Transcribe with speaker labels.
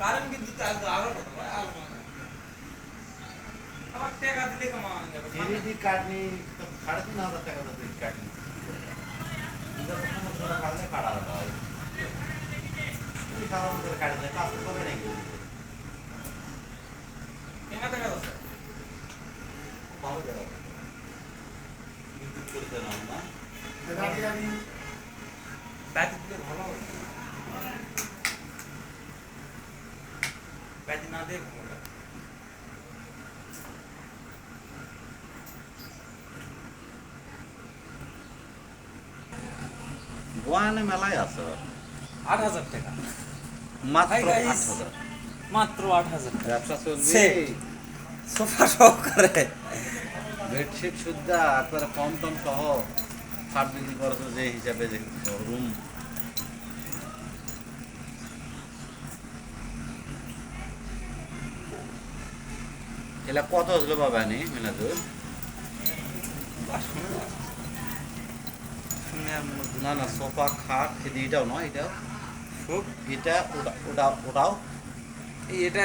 Speaker 1: কারণ কিন্তু আরও আবার টাকা দিলে কমানো যাবে
Speaker 2: থ্রিডি কাটনি সাড়ে তিন হাজার টাকা দিলে কাটনি কাটলে কাটা হয় সাধারণ করে কাটে যায় কাজ করে নাকি না
Speaker 1: দিয়ে
Speaker 2: গোয়ানে মেলায় আছে।
Speaker 1: আট হাজার টাকা।
Speaker 2: মাত্র আট হাজার।
Speaker 1: মাত্র আট হাজার
Speaker 2: ব্যবসা চলবে।
Speaker 1: সে। সোফা সহকারে
Speaker 2: বেডশিট সুদ্ধা একবারে কম টম সহ বিক্রি করেছ যে হিসাবে যে রুম এলা কত হলো বাবা নি মিনাজুর
Speaker 1: শুনে আর মনে
Speaker 2: না না সোফা খাট এদি এটাও নয় এটাও।
Speaker 1: খুব
Speaker 2: এটা ওটা ওটাও।
Speaker 1: এটা